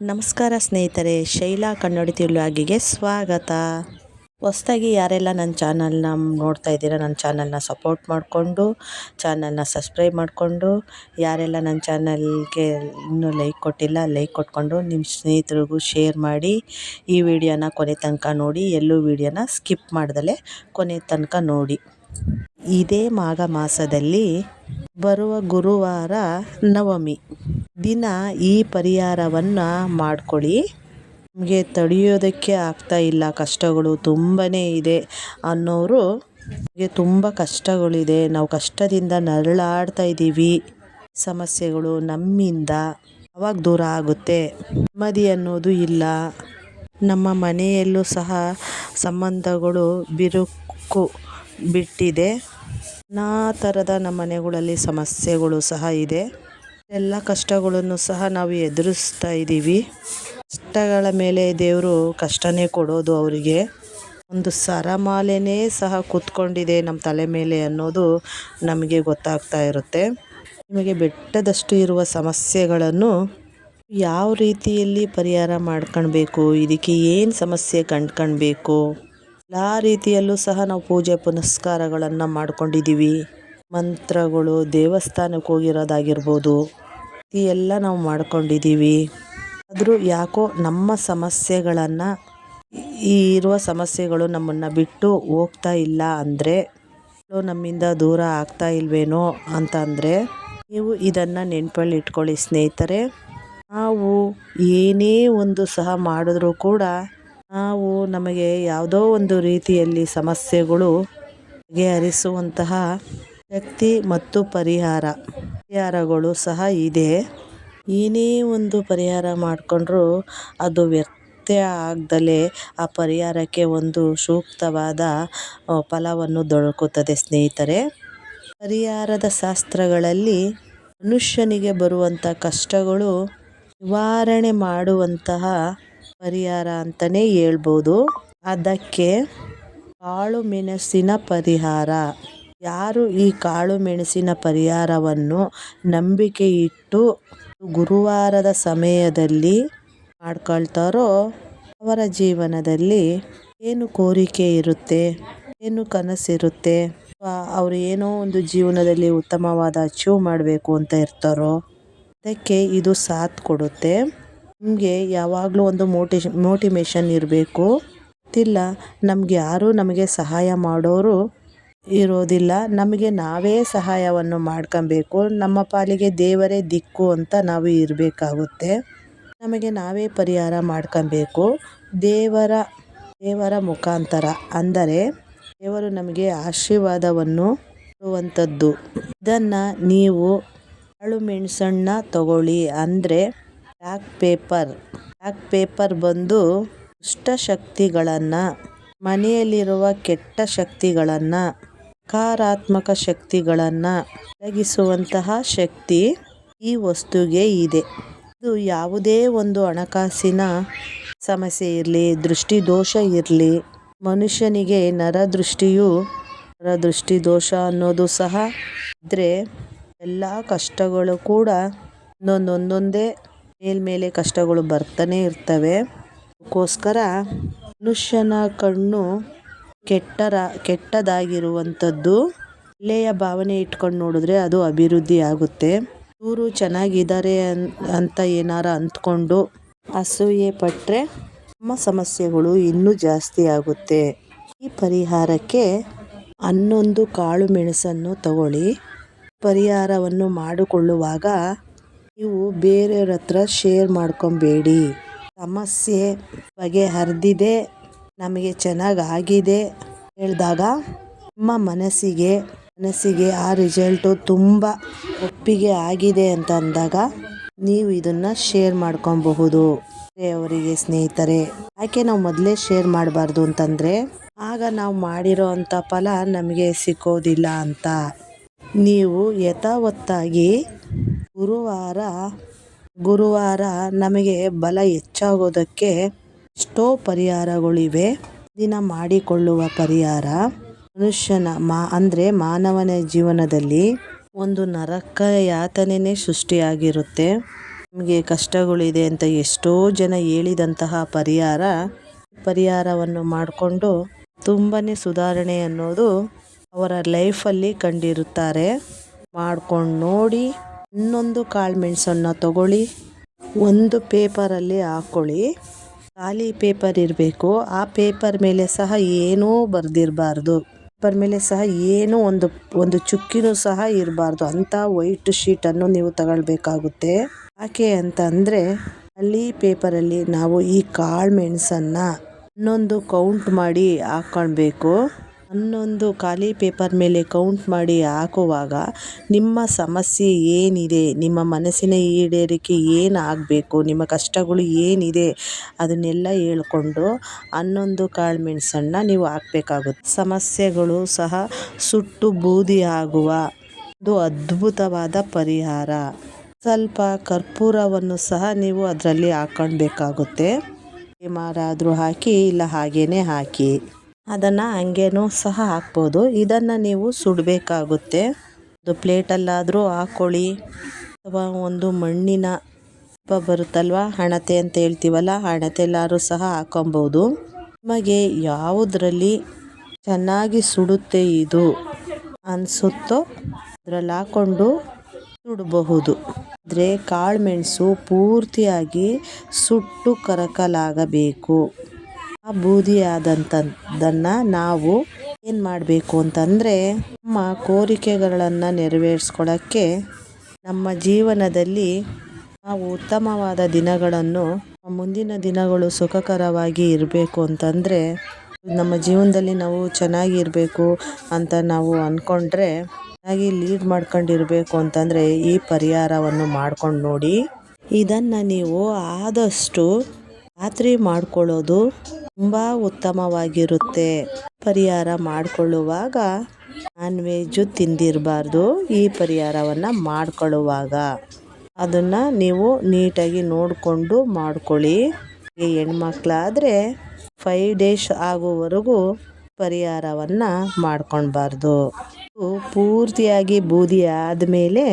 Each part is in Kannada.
ನಮಸ್ಕಾರ ಸ್ನೇಹಿತರೆ, ಶೈಲಾ ಕನ್ನಡಿ ತಿಳುವಾಗಿಗೆ ಸ್ವಾಗತ. ಹೊಸ್ದಾಗಿ ಯಾರೆಲ್ಲ ನನ್ನ ಚಾನಲ್ನ ನೋಡ್ತಾ ಇದ್ದೀರಾ, ನನ್ನ ಚಾನಲ್ನ ಸಪೋರ್ಟ್ ಮಾಡಿಕೊಂಡು, ಚಾನಲ್ನ ಸಬ್ಸ್ಕ್ರೈಬ್ ಮಾಡಿಕೊಂಡು, ಯಾರೆಲ್ಲ ನನ್ನ ಚಾನಲ್ಗೆ ಇನ್ನೂ ಲೈಕ್ ಕೊಟ್ಟಿಲ್ಲ, ಲೈಕ್ ಕೊಟ್ಕೊಂಡು ನಿಮ್ಮ ಸ್ನೇಹಿತರಿಗೂ ಶೇರ್ ಮಾಡಿ, ಈ ವಿಡಿಯೋನ ಕೊನೆ ತನಕ ನೋಡಿ, ಎಲ್ಲೂ ವಿಡಿಯೋನ ಸ್ಕಿಪ್ ಮಾಡ್ದಲೆ ಕೊನೆ ತನಕ ನೋಡಿ. ಇದೇ ಮಾಘ ಮಾಸದಲ್ಲಿ ಬರುವ ಗುರುವಾರ ನವಮಿ. ದಿನ ಈ ಪರಿಹಾರವನ್ನು ಮಾಡ್ಕೊಳ್ಳಿ. ನಮಗೆ ತಡೆಯೋದಕ್ಕೆ ಆಗ್ತಾ ಇಲ್ಲ. ಕಷ್ಟಗಳು ತುಂಬಾ ಇದೆ ಅನ್ನೋರು ನಮಗೆ ತುಂಬ ಕಷ್ಟಗಳಿದೆ. ನಾವು ಕಷ್ಟದಿಂದ ನರಳಾಡ್ತಾ ಇದ್ದೀವಿ. ಸಮಸ್ಯೆಗಳು ನಮ್ಮಿಂದ ಅವಾಗ ದೂರ ಆಗುತ್ತೆ. ನೆಮ್ಮದಿ ಅನ್ನೋದು ಇಲ್ಲ. ನಮ್ಮ ಮನೆಯಲ್ಲೂ ಸಹ ಸಂಬಂಧಗಳು ಬಿರುಕು ಬಿಟ್ಟಿದೆ. ನಾನಾ ಥರದ ನಮ್ಮ ಮನೆಗಳಲ್ಲಿ ಸಮಸ್ಯೆಗಳು ಸಹ ಇದೆ. ಎಲ್ಲ ಕಷ್ಟಗಳನ್ನು ಸಹ ನಾವು ಎದುರಿಸ್ತಾ ಇದ್ದೀವಿ. ಕಷ್ಟಗಳ ಮೇಲೆ ದೇವರು ಕಷ್ಟನೇ ಕೊಡೋದು ಅವರಿಗೆ. ಒಂದು ಸರಮಾಲೆನೇ ಸಹ ಕೂತ್ಕೊಂಡಿದೆ ನಮ್ಮ ತಲೆ ಮೇಲೆ ಅನ್ನೋದು ನಮಗೆ ಗೊತ್ತಾಗ್ತಾ ಇರುತ್ತೆ. ನಿಮಗೆ ಬೆಟ್ಟದಷ್ಟು ಇರುವ ಸಮಸ್ಯೆಗಳನ್ನು ಯಾವ ರೀತಿಯಲ್ಲಿ ಪರಿಹಾರ ಮಾಡ್ಕೊಳ್ಬೇಕು? ಇದಕ್ಕೆ ಏನು ಸಮಸ್ಯೆ ಕಂಡ್ಕೊಳ್ಬೇಕು? ಎಲ್ಲ ರೀತಿಯಲ್ಲೂ ಸಹ ನಾವು ಪೂಜೆ ಪುನಸ್ಕಾರಗಳನ್ನು ಮಾಡ್ಕೊಂಡಿದ್ದೀವಿ ಮಂತ್ರಗಳು, ದೇವಸ್ಥಾನಕ್ಕೆ ಹೋಗಿರೋದಾಗಿರ್ಬೋದು, ಈ ಎಲ್ಲ ನಾವು ಮಾಡ್ಕೊಂಡಿದ್ದೀವಿ ಆದರೂ ಯಾಕೋ ನಮ್ಮ ಸಮಸ್ಯೆಗಳನ್ನು, ಈ ಇರುವ ಸಮಸ್ಯೆಗಳು ನಮ್ಮನ್ನು ಬಿಟ್ಟು ಹೋಗ್ತಾ ಇಲ್ಲ ಅಂದರೆ ನಮ್ಮಿಂದ ದೂರ ಆಗ್ತಾ ಇಲ್ವೇನೋ ಅಂತ ಅಂದರೆ, ನೀವು ಇದನ್ನು ನೆನಪಲ್ಲಿ ಇಟ್ಕೊಳ್ಳಿ ಸ್ನೇಹಿತರೆ. ನಾವು ಏನೇ ಒಂದು ಸಹ ಮಾಡಿದ್ರೂ ಕೂಡ ನಾವು ನಮಗೆ ಯಾವುದೋ ಒಂದು ರೀತಿಯಲ್ಲಿ ಸಮಸ್ಯೆಗಳು ಬಗೆಹರಿಸುವಂತಹ ಶಕ್ತಿ ಮತ್ತು ಪರಿಹಾರ. ಪರಿಹಾರಗಳು ಸಹ ಇದೆ. ಏನೇ ಒಂದು ಪರಿಹಾರ ಮಾಡಿಕೊಂಡ್ರೂ ಅದು ವ್ಯರ್ಥ ಆಗ್ದಲೇ ಆ ಪರಿಹಾರಕ್ಕೆ ಒಂದು ಸೂಕ್ತವಾದ ಫಲವನ್ನು ದೊರಕುತ್ತದೆ ಸ್ನೇಹಿತರೆ. ಪರಿಹಾರದ ಶಾಸ್ತ್ರಗಳಲ್ಲಿ ಮನುಷ್ಯನಿಗೆ ಬರುವಂಥ ಕಷ್ಟಗಳು ನಿವಾರಣೆ ಮಾಡುವಂತಹ ಪರಿಹಾರ ಅಂತಲೇ ಹೇಳ್ಬೋದು. ಅದಕ್ಕೆ ಕಾಳು ಮೆಣಸಿನ ಪರಿಹಾರ. ಯಾರು ಈ ಕಾಳು ಮೆಣಸಿನ ಪರಿಹಾರವನ್ನು ನಂಬಿಕೆ ಇಟ್ಟು ಗುರುವಾರದ ಸಮಯದಲ್ಲಿ ಮಾಡ್ಕೊಳ್ತಾರೋ ಅವರ ಜೀವನದಲ್ಲಿ ಏನು ಕೋರಿಕೆ ಇರುತ್ತೆ? ಏನು ಕನಸಿರುತ್ತೆ? ಅವರು ಏನೋ ಒಂದು ಜೀವನದಲ್ಲಿ ಉತ್ತಮವಾದ ಅಚೀವ್ ಮಾಡಬೇಕು ಅಂತ ಇರ್ತಾರೋ? ಅದಕ್ಕೆ ಇದು ಸಾಥ್ ಕೊಡುತ್ತೆ. ನಮಗೆ ಯಾವಾಗಲೂ ಒಂದು ಮೋಟಿಶ್ ಮೋಟಿವೇಶನ್ ಇರಬೇಕು. ಇಲ್ಲ ನಮ್ಗೆ ಯಾರೂ ನಮಗೆ ಸಹಾಯ ಮಾಡೋರು ಇರೋದಿಲ್ಲ. ನಮಗೆ ನಾವೇ ಸಹಾಯವನ್ನು ಮಾಡ್ಕೊಬೇಕು. ನಮ್ಮ ಪಾಲಿಗೆ ದೇವರೇ ದಿಕ್ಕು ಅಂತ ನಾವು ಇರಬೇಕಾಗುತ್ತೆ. ನಮಗೆ ನಾವೇ ಪರಿಹಾರ ಮಾಡ್ಕೊಬೇಕು. ದೇವರ ದೇವರ ಮುಖಾಂತರ ಅಂದರೆ ದೇವರು ನಮಗೆ ಆಶೀರ್ವಾದವನ್ನು ಕೊಡುವಂಥದ್ದು. ಇದನ್ನು ನೀವು ಕಾಳು ಮೆಣಸನ್ನ ತಗೊಳ್ಳಿ. ಅಂದರೆ ಬ್ಲ್ಯಾಕ್ ಪೇಪರ್. ಬ್ಲ್ಯಾಕ್ ಪೇಪರ್ ಬಂದು ದುಷ್ಟ ಶಕ್ತಿಗಳನ್ನು, ಮನೆಯಲ್ಲಿರುವ ಕೆಟ್ಟ ಶಕ್ತಿಗಳನ್ನು, ನಕಾರಾತ್ಮಕ ಶಕ್ತಿಗಳನ್ನು ಒದಗಿಸುವಂತಹ ಶಕ್ತಿ ಈ ವಸ್ತುವಿಗೆ ಇದೆ. ಇದು ಯಾವುದೇ ಒಂದು ಹಣಕಾಸಿನ ಸಮಸ್ಯೆ ಇರಲಿ ದೃಷ್ಟಿ ದೋಷ ಇರಲಿ, ಮನುಷ್ಯನಿಗೆ ನರದೃಷ್ಟಿಯು ನರದೃಷ್ಟಿ ದೋಷ ಅನ್ನೋದು ಸಹ ಇದ್ದರೆ ಎಲ್ಲ ಕಷ್ಟಗಳು ಕೂಡ ಒಂದೊಂದೊಂದೇ ಮೇಲ್ಮೇಲೆ ಕಷ್ಟಗಳು ಬರ್ತಾನೆ ಇರ್ತವೆ. ಅದಕ್ಕೋಸ್ಕರ ಮನುಷ್ಯನ ಕಣ್ಣು ಕೆಟ್ಟರ, ಕೆಟ್ಟದಾಗಿರುವಂಥದ್ದು. ಒಳ್ಳೆಯ ಭಾವನೆ ಇಟ್ಕೊಂಡು ನೋಡಿದ್ರೆ ಅದು ಅಭಿವೃದ್ಧಿ ಆಗುತ್ತೆ. ಇವರು ಚೆನ್ನಾಗಿದ್ದಾರೆ ಅಂತ ಏನಾರ ಅಂದ್ಕೊಂಡು ಅಸೂಯೆ ಪಟ್ಟರೆ ನಮ್ಮ ಸಮಸ್ಯೆಗಳು ಇನ್ನೂ ಜಾಸ್ತಿ ಆಗುತ್ತೆ. ಈ ಪರಿಹಾರಕ್ಕೆ ಹನ್ನೊಂದು ಕಾಳು ಮೆಣಸನ್ನು ತಗೊಳ್ಳಿ. ಪರಿಹಾರವನ್ನು ಮಾಡಿಕೊಳ್ಳುವಾಗ ನೀವು ಬೇರೆಯವ್ರ ಹತ್ರ ಶೇರ್ ಮಾಡ್ಕೊಬೇಡಿ. ಸಮಸ್ಯೆ ಬಗೆಹರಿದಿದೆ, ನಮಗೆ ಚೆನ್ನಾಗಿ ಆಗಿದೆ ಹೇಳಿದಾಗ ನಿಮ್ಮ ಮನಸ್ಸಿಗೆ ಮನಸ್ಸಿಗೆ ಆ ರಿಸಲ್ಟು ತುಂಬ ಒಪ್ಪಿಗೆ ಆಗಿದೆ ಅಂತ ಅಂದಾಗ ನೀವು ಇದನ್ನು ಶೇರ್ ಮಾಡ್ಕೊಬಹುದು. ಅವರಿಗೆ ಸ್ನೇಹಿತರೆ, ಯಾಕೆ ನಾವು ಮೊದಲೇ ಶೇರ್ ಮಾಡಬಾರ್ದು ಅಂತಂದರೆ, ಆಗ ನಾವು ಮಾಡಿರೋ ಅಂಥ ಫಲ ನಮಗೆ ಸಿಕ್ಕೋದಿಲ್ಲ ಅಂತ. ನೀವು ಯಥಾವತ್ತಾಗಿ ಗುರುವಾರ ಗುರುವಾರ ನಮಗೆ ಬಲ ಹೆಚ್ಚಾಗೋದಕ್ಕೆ ಎಷ್ಟೋ ಪರಿಹಾರಗಳಿವೆ. ದಿನ ಮಾಡಿಕೊಳ್ಳುವ ಪರಿಹಾರ. ಮನುಷ್ಯನ ಮಾ, ಅಂದರೆ ಮಾನವನ ಜೀವನದಲ್ಲಿ ಒಂದು ನರಕ ಯಾತನೆಯೇ ಸೃಷ್ಟಿಯಾಗಿರುತ್ತೆ. ನಮಗೆ ಕಷ್ಟಗಳಿದೆ ಅಂತ ಎಷ್ಟೋ ಜನ ಹೇಳಿದಂತಹ ಪರಿಹಾರ ಪರಿಹಾರವನ್ನು ಮಾಡಿಕೊಂಡು ತುಂಬಾ ಸುಧಾರಣೆ ಅನ್ನೋದು ಅವರ ಲೈಫಲ್ಲಿ ಕಂಡಿರುತ್ತಾರೆ. ಮಾಡ್ಕೊಂಡು ನೋಡಿ ಇನ್ನೊಂದು ಕಾಳು ಮೆಣಸನ್ನು ತಗೊಳ್ಳಿ, ಒಂದು ಪೇಪರಲ್ಲಿ ಹಾಕ್ಕೊಳ್ಳಿ ಖಾಲಿ ಪೇಪರ್ ಇರಬೇಕು. ಆ ಪೇಪರ್ ಮೇಲೆ ಸಹ ಏನೂ ಬರೆದಿರಬಾರ್ದು. ಪೇಪರ್ ಮೇಲೆ ಸಹ ಏನೂ ಒಂದು ಒಂದು ಚುಕ್ಕಿನೂ ಸಹ ಇರಬಾರ್ದು. ಅಂಥ ವೈಟ್ ಶೀಟನ್ನು ನೀವು ತಗೊಳ್ಬೇಕಾಗುತ್ತೆ. ಯಾಕೆ ಅಂತ ಅಂದರೆ ಅಲ್ಲಿ ಪೇಪರಲ್ಲಿ ನಾವು ಈ ಕಾಳು ಮೆಣಸನ್ನು ಇನ್ನೊಂದು ಕೌಂಟ್ ಮಾಡಿ ಹಾಕ್ಕೊಳ್ಬೇಕು ಹನ್ನೊಂದು ಖಾಲಿ ಪೇಪರ್ ಮೇಲೆ ಕೌಂಟ್ ಮಾಡಿ ಹಾಕುವಾಗ ನಿಮ್ಮ ಸಮಸ್ಯೆ ಏನಿದೆ, ನಿಮ್ಮ ಮನಸ್ಸಿನ ಈಡೇರಿಕೆ ಏನು ಆಗಬೇಕು ನಿಮ್ಮ ಕಷ್ಟಗಳು ಏನಿದೆ ಅದನ್ನೆಲ್ಲ ಹೇಳ್ಕೊಂಡು ಹನ್ನೊಂದು ಕಾಳು ಮೆಣಸನ್ನು ನೀವು ಹಾಕಬೇಕಾಗುತ್ತೆ. ಸಮಸ್ಯೆಗಳು ಸಹ ಸುಟ್ಟು ಬೂದಿ ಆಗುವ ಒಂದು ಅದ್ಭುತವಾದ ಪರಿಹಾರ. ಸ್ವಲ್ಪ ಕರ್ಪೂರವನ್ನು ಸಹ ನೀವು ಅದರಲ್ಲಿ ಹಾಕೊಳ್ಬೇಕಾಗುತ್ತೆ ಮಾರಾದರೂ ಹಾಕಿ ಇಲ್ಲ ಹಾಗೇ ಹಾಕಿ. ಅದನ್ನು ಹಂಗೇನೂ ಸಹ ಹಾಕ್ಬೋದು. ಇದನ್ನು ನೀವು ಸುಡಬೇಕಾಗುತ್ತೆ. ಒಂದು ಪ್ಲೇಟಲ್ಲಾದರೂ ಹಾಕ್ಕೊಳ್ಳಿ ಅಥವಾ ಒಂದು ಮಣ್ಣಿನ ಹಬ್ಬ ಬರುತ್ತಲ್ವ? ಹಣತೆ ಅಂತ ಹೇಳ್ತೀವಲ್ಲ ಹಣತೆಲ್ಲಾದ್ರೂ ಸಹ ಹಾಕೊಬೋದು. ನಿಮಗೆ ಯಾವುದರಲ್ಲಿ ಚೆನ್ನಾಗಿ ಸುಡುತ್ತೆ ಇದು ಅನಿಸುತ್ತೋ ಅದರಲ್ಲಿ ಹಾಕ್ಕೊಂಡು ಸುಡಬಹುದು. ಆದರೆ ಕಾಳುಮೆಣಸು ಪೂರ್ತಿಯಾಗಿ ಸುಟ್ಟು ಕರಕಲಾಗಬೇಕು. ಆ ಬೂದಿ ಆದಂಥದ್ದನ್ನು ನಾವು ಏನು ಮಾಡಬೇಕು ಅಂತಂದರೆ ನಮ್ಮ ಕೋರಿಕೆಗಳನ್ನು ನೆರವೇರಿಸ್ಕೊಳ್ಳೋಕ್ಕೆ ನಮ್ಮ ಜೀವನದಲ್ಲಿ ನಾವು ಉತ್ತಮವಾದ ದಿನಗಳನ್ನು ಮುಂದಿನ ದಿನಗಳು ಸುಖಕರವಾಗಿ ಇರಬೇಕು ಅಂತಂದರೆ ನಮ್ಮ ಜೀವನದಲ್ಲಿ ನಾವು ಚೆನ್ನಾಗಿರಬೇಕು ಅಂತ ನಾವು ಅಂದ್ಕೊಂಡ್ರೆ ಚೆನ್ನಾಗಿ ಲೀಡ್ ಮಾಡ್ಕೊಂಡಿರಬೇಕು ಅಂತಂದರೆ ಈ ಪರಿಹಾರವನ್ನು ಮಾಡ್ಕೊಂಡು ನೋಡಿ. ಇದನ್ನು ನೀವು ಆದಷ್ಟು ರಾತ್ರಿ ಮಾಡ್ಕೊಳ್ಳೋದು ತುಂಬ ಉತ್ತಮವಾಗಿರುತ್ತೆ. ಪರಿಹಾರ ಮಾಡಿಕೊಳ್ಳುವಾಗ ನಾನ್ ವೆಜ್ಜು ತಿಂದಿರಬಾರ್ದು. ಈ ಪರಿಹಾರವನ್ನು ಮಾಡಿಕೊಳ್ಳುವಾಗ. ಅದನ್ನು ನೀವು ನೀಟಾಗಿ ನೋಡಿಕೊಂಡು ಮಾಡ್ಕೊಳ್ಳಿ. ಈ ಹೆಣ್ಮಕ್ಳಾದರೆ ಫೈವ್ ಡೇಸ್ ಆಗುವವರೆಗೂ ಪರಿಹಾರವನ್ನು ಮಾಡ್ಕೊಳ್ಬಾರ್ದು. ಪೂರ್ತಿಯಾಗಿ ಬೂದಿ ಆದಮೇಲೆ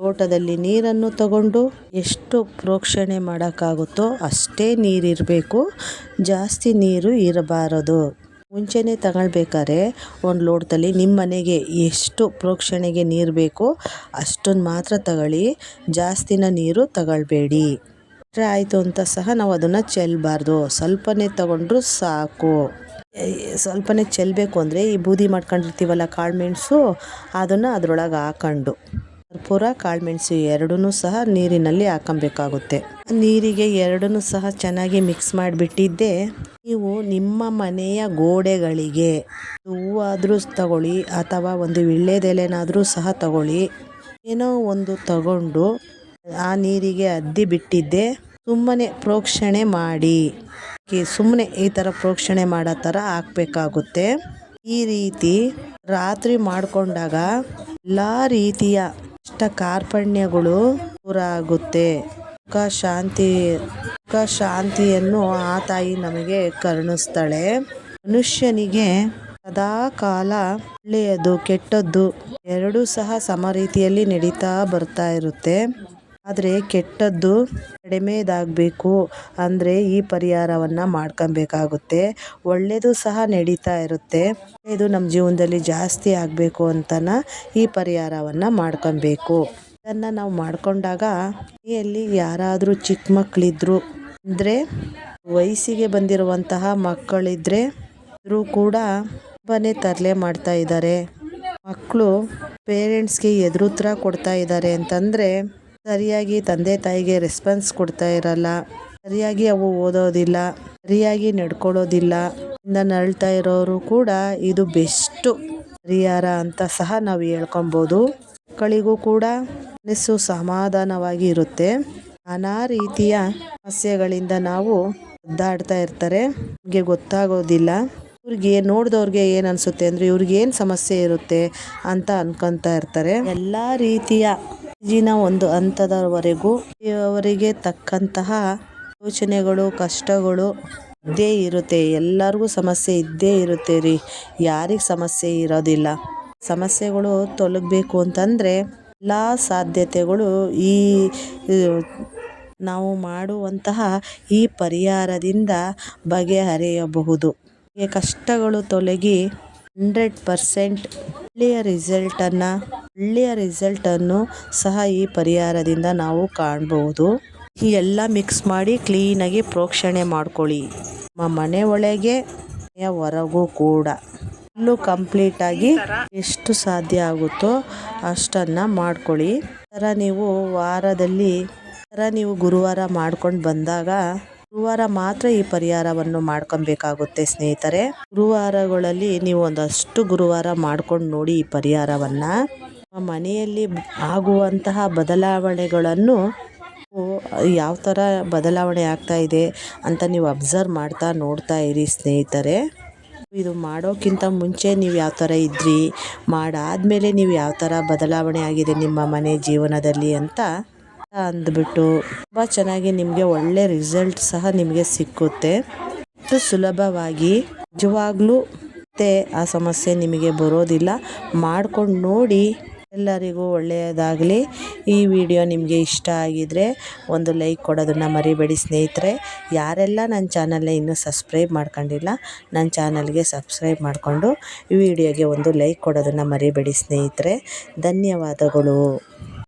ಲೋಟದಲ್ಲಿ ನೀರನ್ನು ತಗೊಂಡು ಎಷ್ಟು ಪ್ರೋಕ್ಷಣೆ ಮಾಡೋಕ್ಕಾಗುತ್ತೋ ಅಷ್ಟೇ ನೀರಿರಬೇಕು. ಜಾಸ್ತಿ ನೀರು ಇರಬಾರದು. ಮುಂಚೆನೇ ತಗೊಳ್ಬೇಕಾದ್ರೆ ಒಂದು ಲೋಟದಲ್ಲಿ ನಿಮ್ಮ ಮನೆಗೆ ಎಷ್ಟು ಪ್ರೋಕ್ಷಣೆಗೆ ನೀರು ಬೇಕೋ ಅಷ್ಟೊಂದು ಮಾತ್ರ ತಗೊಳ್ಳಿ. ಜಾಸ್ತಿನ ನೀರು ತಗೊಳ್ಬೇಡಿ. ಆಯಿತು ಅಂತ ಸಹ ನಾವು ಅದನ್ನು ಚೆಲ್ಲಬಾರ್ದು ಸ್ವಲ್ಪನೇ ತಗೊಂಡ್ರು ಸಾಕು. ಸ್ವಲ್ಪನೇ ಚೆಲ್ಲಬೇಕು ಅಂದರೆ ಈ ಬೂದಿ ಮಾಡ್ಕೊಂಡಿರ್ತೀವಲ್ಲ ಕಾಳು ಮೆಣಸು, ಅದನ್ನು ಅದರೊಳಗೆ ಹಾಕೊಂಡು. ಕರ್ಪೂರ ಕಾಳುಮೆಣಸು ಎರಡೂ ಸಹ ನೀರಿನಲ್ಲಿ ಹಾಕಬೇಕಾಗುತ್ತೆ. ನೀರಿಗೆ ಎರಡೂ ಸಹ ಚೆನ್ನಾಗಿ ಮಿಕ್ಸ್ ಮಾಡಿಬಿಟ್ಟಿದ್ದೆ. ನೀವು ನಿಮ್ಮ ಮನೆಯ ಗೋಡೆಗಳಿಗೆ ಹೂವಾದರೂ ತಗೊಳ್ಳಿ ಅಥವಾ ಒಂದು ವಿಳ್ಳೆದೆಲೆನಾದರೂ ಸಹ ತಗೊಳ್ಳಿ. ಏನೋ ಒಂದು ತಗೊಂಡು ಆ ನೀರಿಗೆ ಅದ್ದಿ ಬಿಟ್ಟಿದ್ದೆ. ಸುಮ್ಮನೆ ಪ್ರೋಕ್ಷಣೆ ಮಾಡಿ. ಸುಮ್ಮನೆ ಈ ಥರ ಪ್ರೋಕ್ಷಣೆ ಮಾಡೋ ಥರ ಹಾಕಬೇಕಾಗುತ್ತೆ. ಈ ರೀತಿ ರಾತ್ರಿ ಮಾಡಿಕೊಂಡಾಗ ಎಲ್ಲ ರೀತಿಯ ಇಷ್ಟ ಕಾರ್ಪಣ್ಯಗಳು ದೂರ ಆಗುತ್ತೆ ಸುಖ ಶಾಂತಿ, ಸುಖ ಶಾಂತಿಯನ್ನು ಆ ತಾಯಿ ನಮಗೆ ಕರುಣಿಸ್ತಾಳೆ. ಮನುಷ್ಯನಿಗೆ ಸದಾ ಕಾಲ ಒಳ್ಳೆಯದು, ಕೆಟ್ಟದ್ದು ಎರಡೂ ಸಹ ಸಮ ರೀತಿಯಲ್ಲಿ ನಡೀತಾ ಬರ್ತಾ ಇರುತ್ತೆ. ಆದರೆ ಕೆಟ್ಟದ್ದು ಕಡಿಮೆದಾಗಬೇಕು ಅಂದರೆ ಈ ಪರಿಹಾರವನ್ನು ಮಾಡ್ಕೊಬೇಕಾಗುತ್ತೆ. ಒಳ್ಳೆಯದು ಸಹ ನಡೀತಾ ಇರುತ್ತೆ. ಇದು ನಮ್ಮ ಜೀವನದಲ್ಲಿ ಜಾಸ್ತಿ ಆಗಬೇಕು ಅಂತನ ಈ ಪರಿಹಾರವನ್ನು ಮಾಡ್ಕೊಬೇಕು. ಇದನ್ನು ನಾವು ಮಾಡಿಕೊಂಡಾಗ ಮನೆಯಲ್ಲಿ ಯಾರಾದರೂ ಚಿಕ್ಕ ಮಕ್ಕಳಿದ್ರು ಅಂದರೆ ವಯಸ್ಸಿಗೆ ಬಂದಿರುವಂತಹ ಮಕ್ಕಳಿದ್ರೆ ಕೂಡ ತುಂಬಾ ತರಲೆ ಮಾಡ್ತಾ ಇದ್ದಾರೆ ಮಕ್ಕಳು ಪೇರೆಂಟ್ಸ್ಗೆ ಎದುರುತ್ರ ಕೊಡ್ತಾ ಇದ್ದಾರೆ ಅಂತಂದರೆ ಸರಿಯಾಗಿ ತಂದೆ ತಾಯಿಗೆ ರೆಸ್ಪಾನ್ಸ್ ಕೊಡ್ತಾ ಇರಲ್ಲ. ಸರಿಯಾಗಿ ಅವು ಓದೋದಿಲ್ಲ. ಸರಿಯಾಗಿ ನಡ್ಕೊಳ್ಳೋದಿಲ್ಲ. ಇಂದ ನರಳ್ತಾ ಇರೋರು ಕೂಡ ಇದು ಬೆಸ್ಟು ಪರಿಹಾರ ಅಂತ ಸಹ ನಾವು ಹೇಳ್ಕೊಬೋದು. ಮಕ್ಕಳಿಗೂ ಕೂಡ ಮನಸ್ಸು ಸಮಾಧಾನವಾಗಿ ಇರುತ್ತೆ. ನಾನಾ ರೀತಿಯ ಸಮಸ್ಯೆಗಳಿಂದ ನಾವು ಒದ್ದಾಡ್ತಾ ಇರ್ತಾರೆ. ನಮಗೆ ಗೊತ್ತಾಗೋದಿಲ್ಲ. ಇವ್ರಿಗೆ ನೋಡಿದವ್ರಿಗೆ ಏನು ಅನಿಸುತ್ತೆ ಅಂದರೆ ಇವ್ರಿಗೆ ಏನು ಸಮಸ್ಯೆ ಇರುತ್ತೆ ಅಂತ ಅನ್ಕೊತಾ ಇರ್ತಾರೆ. ಎಲ್ಲ ರೀತಿಯ ಈಗಿನ ಒಂದು ಹಂತದವರೆಗೂ ಅವರಿಗೆ ತಕ್ಕಂತಹ ಯೋಚನೆಗಳು, ಕಷ್ಟಗಳು ಇದ್ದೇ ಇರುತ್ತೆ. ಎಲ್ಲರಿಗೂ ಸಮಸ್ಯೆ ಇದ್ದೇ ಇರುತ್ತೆ ರೀ. ಯಾರಿಗೆ ಸಮಸ್ಯೆ ಇರೋದಿಲ್ಲ. ಸಮಸ್ಯೆಗಳು ತೊಲಗಬೇಕು ಅಂತಂದರೆ ಎಲ್ಲ ಸಾಧ್ಯತೆಗಳು ಈ ನಾವು ಮಾಡುವಂತಹ ಈ ಪರಿಹಾರದಿಂದ ಬಗೆಹರಿಯಬಹುದು. ಈ ಕಷ್ಟಗಳು ತೊಲಗಿ ಹಂಡ್ರೆಡ್ ಪರ್ಸೆಂಟ್ ಒಳ್ಳೆಯ ರಿಸಲ್ಟನ್ನು ಒಳ್ಳೆಯ ರಿಸಲ್ಟನ್ನು ಸಹ ಈ ಪರಿಹಾರದಿಂದ ನಾವು ಕಾಣಬಹುದು ಎಲ್ಲ ಮಿಕ್ಸ್ ಮಾಡಿ ಕ್ಲೀನಾಗಿ ಪ್ರೋಕ್ಷಣೆ ಮಾಡ್ಕೊಳ್ಳಿ. ನಮ್ಮ ಮನೆ ಒಳಗೆ ಹೊರಗೂ ಕೂಡ. ಫುಲ್ಲು ಕಂಪ್ಲೀಟಾಗಿ ಎಷ್ಟು ಸಾಧ್ಯ ಆಗುತ್ತೋ ಅಷ್ಟನ್ನು ಮಾಡ್ಕೊಳ್ಳಿ. ಥರ ನೀವು ವಾರದಲ್ಲಿ ಥರ ನೀವು ಗುರುವಾರ ಮಾಡ್ಕೊಂಡು ಬಂದಾಗ ಗುರುವಾರ ಮಾತ್ರ ಈ ಪರಿಹಾರವನ್ನು ಮಾಡ್ಕೊಬೇಕಾಗುತ್ತೆ ಸ್ನೇಹಿತರೆ. ಗುರುವಾರಗಳಲ್ಲಿ ನೀವು ಒಂದಷ್ಟು ಗುರುವಾರ ಮಾಡ್ಕೊಂಡು ನೋಡಿ ಈ ಪರಿಹಾರವನ್ನು. ಮನೆಯಲ್ಲಿ ಆಗುವಂತಹ ಬದಲಾವಣೆಗಳನ್ನು ಯಾವ ಥರ ಬದಲಾವಣೆ ಆಗ್ತಾ ಇದೆ ಅಂತ ನೀವು ಅಬ್ಸರ್ವ್ ಮಾಡ್ತಾ ನೋಡ್ತಾ ಇರಿ ಸ್ನೇಹಿತರೆ. ಇದು ಮಾಡೋಕ್ಕಿಂತ ಮುಂಚೆ ನೀವು ಯಾವ ಥರ ಇದ್ರಿ, ಮಾಡಾದಮೇಲೆ ನೀವು ಯಾವ ಥರ ಬದಲಾವಣೆ ಆಗಿದೆ ನಿಮ್ಮ ಮನೆ ಜೀವನದಲ್ಲಿ ಅಂತ ಅಂದ್ಬಿಟ್ಟು ತುಂಬ ಚೆನ್ನಾಗಿ ನಿಮಗೆ ಒಳ್ಳೆ ರಿಸಲ್ಟ್ ಸಹ ನಿಮಗೆ ಸಿಕ್ಕುತ್ತೆ. ಸುಲಭವಾಗಿ ನಿಜವಾಗ್ಲೂ ಮತ್ತೆ ಆ ಸಮಸ್ಯೆ ನಿಮಗೆ ಬರೋದಿಲ್ಲ. ಮಾಡ್ಕೊಂಡು ನೋಡಿ ಎಲ್ಲರಿಗೂ ಒಳ್ಳೆಯದಾಗಲಿ. ಈ ವಿಡಿಯೋ ನಿಮಗೆ ಇಷ್ಟ ಆಗಿದರೆ ಒಂದು ಲೈಕ್ ಕೊಡೋದನ್ನು ಮರಿಬೇಡಿ ಸ್ನೇಹಿತರೆ. ಯಾರೆಲ್ಲ ನನ್ನ ಚಾನಲ್ನ ಇನ್ನೂ ಸಬ್ಸ್ಕ್ರೈಬ್ ಮಾಡ್ಕೊಂಡಿಲ್ಲ, ನನ್ನ ಚಾನಲ್ಗೆ ಸಬ್ಸ್ಕ್ರೈಬ್ ಮಾಡಿಕೊಂಡು ಈ ವಿಡಿಯೋಗೆ ಒಂದು ಲೈಕ್ ಕೊಡೋದನ್ನು ಮರಿಬೇಡಿ ಸ್ನೇಹಿತರೆ. ಧನ್ಯವಾದಗಳು.